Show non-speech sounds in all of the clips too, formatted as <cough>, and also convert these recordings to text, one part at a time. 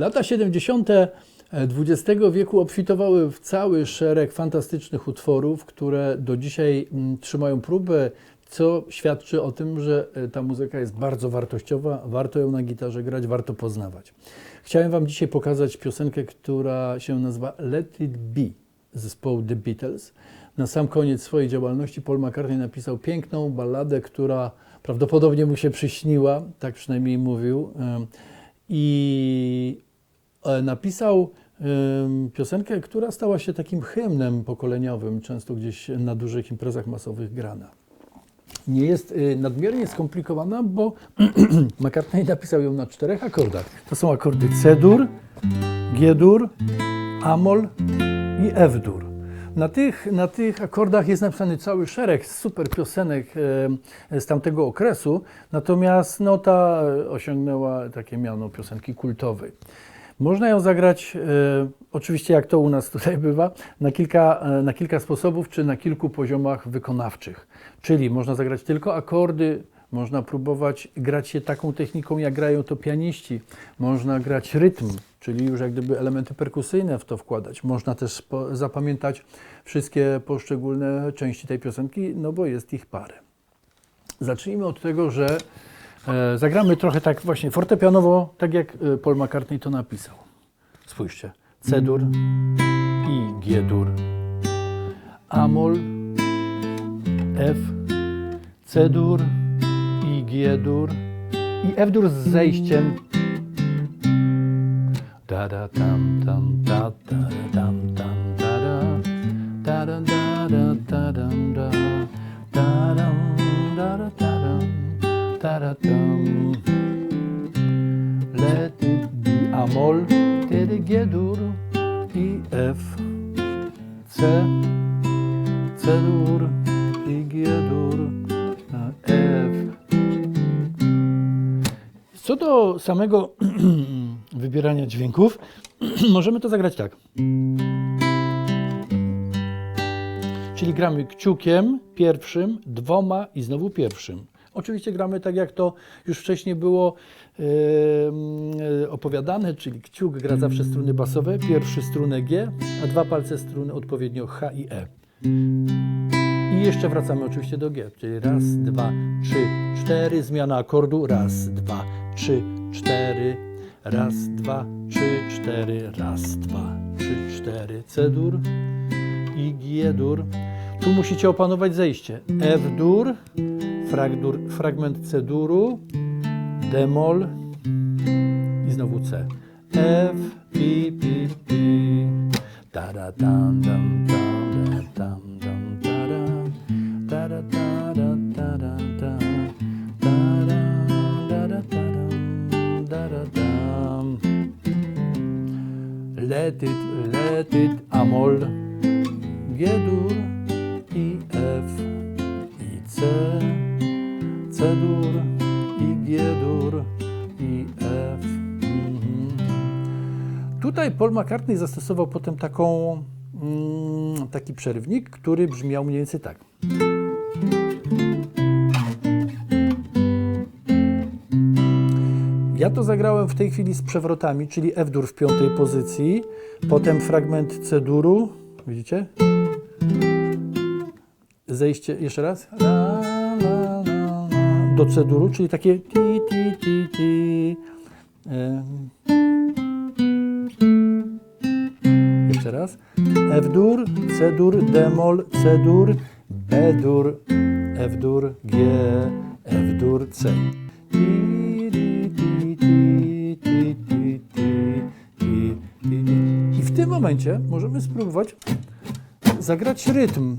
Lata 70. XX wieku obfitowały w cały szereg fantastycznych utworów, które do dzisiaj mm, trzymają próbę, co świadczy o tym, że e, ta muzyka jest bardzo wartościowa, warto ją na gitarze grać, warto poznawać. Chciałem Wam dzisiaj pokazać piosenkę, która się nazywa Let It Be zespołu The Beatles. Na sam koniec swojej działalności Paul McCartney napisał piękną balladę, która prawdopodobnie mu się przyśniła, tak przynajmniej mówił. I napisał em, piosenkę, która stała się takim hymnem pokoleniowym, często gdzieś na dużych imprezach masowych grana. Nie jest y, nadmiernie skomplikowana, bo <clears throat> McCartney napisał ją na czterech akordach. To są akordy C-dur, G-dur, Amol i F-dur. Na tych, na tych akordach jest napisany cały szereg super piosenek e, z tamtego okresu, natomiast no, ta osiągnęła takie miano piosenki kultowej. Można ją zagrać, e, oczywiście jak to u nas tutaj <laughs> bywa, na kilka, e, na kilka sposobów czy na kilku poziomach wykonawczych. Czyli można zagrać tylko akordy, można próbować grać je taką techniką, jak grają to pianiści. Można grać rytm, czyli już jak gdyby elementy perkusyjne w to wkładać. Można też zapamiętać wszystkie poszczególne części tej piosenki, no bo jest ich parę. Zacznijmy od tego, że zagramy trochę tak właśnie fortepianowo, tak jak e, Paul McCartney to napisał. Spójrzcie. C-dur i G-dur. Amol, F, C-dur i G-dur i F-dur z zejściem. Da da tam tam da da da be Amol, wtedy G-dur i F, C, C-dur i G-dur, a F. Co do samego <clears throat> wybierania dźwięków, <clears throat> możemy to zagrać tak. Czyli gramy kciukiem pierwszym, dwoma i znowu pierwszym. Oczywiście gramy tak, jak to już wcześniej było e, mm, opowiadane, czyli kciuk gra zawsze struny basowe, pierwszy strunę G, a dwa palce struny odpowiednio H i E. I jeszcze wracamy oczywiście do G, czyli raz, dwa, trzy, cztery, zmiana akordu, raz, dwa, trzy, cztery, raz, dwa, trzy, cztery, raz, dwa, trzy, cztery, C-dur i G-dur. Tu musicie opanować zejście. F-dur, fragdur, fragment C-duru, D-mol i znowu C. F, pi, pi, pi. Da da dam dam dam da dam dam da da da da da da da da. Let it, let it, amol, G-dur i F i C, C-dur i G-dur i F. Mhm. Tutaj Paul McCartney zastosował potem taką, mm, taki przerywnik, który brzmiał mniej więcej tak. Ja to zagrałem w tej chwili z przewrotami, czyli F-dur w piątej pozycji, potem fragment C-duru, widzicie? Zejście, jeszcze raz do C duru, czyli takie ti, ti, ti, ti. Jeszcze raz. F dur, C dur, D mol, C dur, B dur, F dur, G, F dur, C. I w tym momencie możemy spróbować zagrać rytm,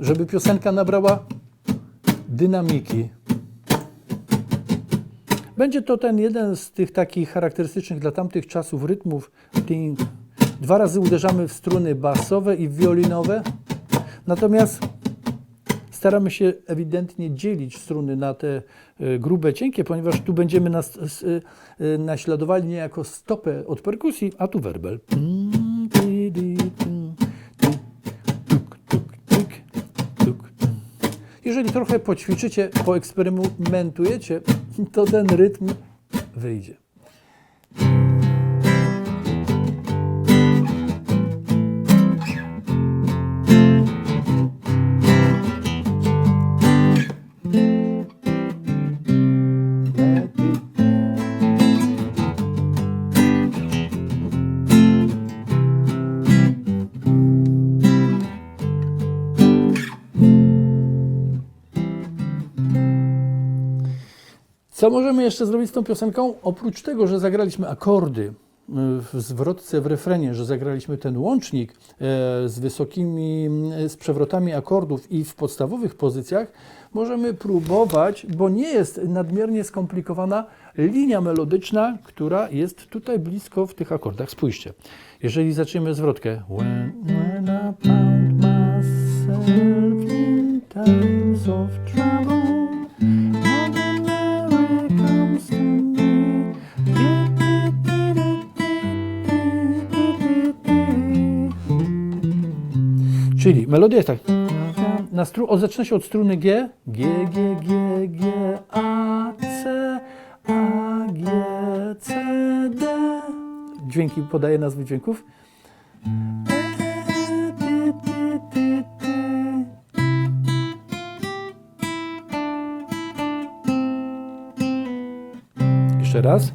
żeby piosenka nabrała dynamiki. Będzie to ten jeden z tych takich charakterystycznych dla tamtych czasów rytmów. Ding. Dwa razy uderzamy w struny basowe i wiolinowe, natomiast staramy się ewidentnie dzielić struny na te e, grube, cienkie, ponieważ tu będziemy nas, e, naśladowali niejako stopę od perkusji, a tu werbel. Mm, Jeżeli trochę poćwiczycie, poeksperymentujecie, to ten rytm wyjdzie. Co możemy jeszcze zrobić z tą piosenką? Oprócz tego, że zagraliśmy akordy y, w zwrotce, w refrenie, że zagraliśmy ten łącznik e, z wysokimi, z przewrotami akordów i w podstawowych pozycjach, możemy próbować, bo nie jest nadmiernie skomplikowana linia melodyczna, która jest tutaj blisko w tych akordach. Spójrzcie, jeżeli zaczniemy zwrotkę When, when I found myself in times of trouble Czyli melodia jest tak. Na stru, o, zaczyna się od struny G. G, G, G, G, A, C, A, G, C, D. Dźwięki podaje nazwy dźwięków. Jeszcze raz.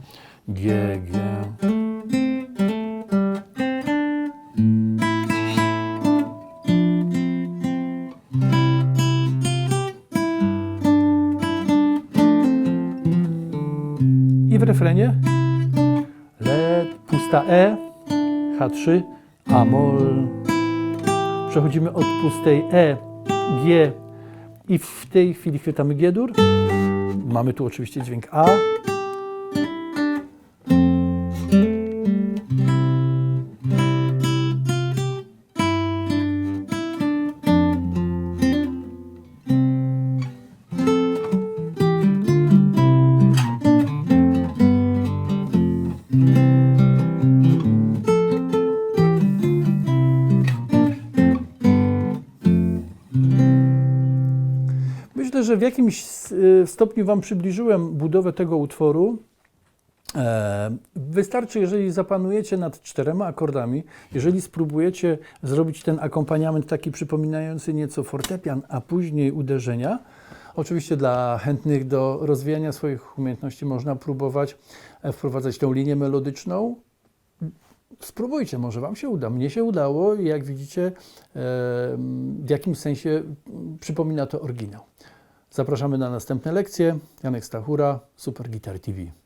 G, G. refrenie Le, pusta E, H3, Amol. Przechodzimy od pustej E, G i w tej chwili chwytamy G-dur. Mamy tu oczywiście dźwięk A. że w jakimś y, stopniu Wam przybliżyłem budowę tego utworu. E, Wystarczy, jeżeli zapanujecie nad czterema akordami, jeżeli spróbujecie zrobić ten akompaniament taki przypominający nieco fortepian, a później uderzenia. Oczywiście dla chętnych do rozwijania swoich umiejętności można próbować e, wprowadzać tą linię melodyczną. Spróbujcie, może Wam się uda. Mnie się udało i jak widzicie, e, w jakimś sensie przypomina to oryginał. Zapraszamy na następne lekcje. Janek Stachura, Super Guitar TV.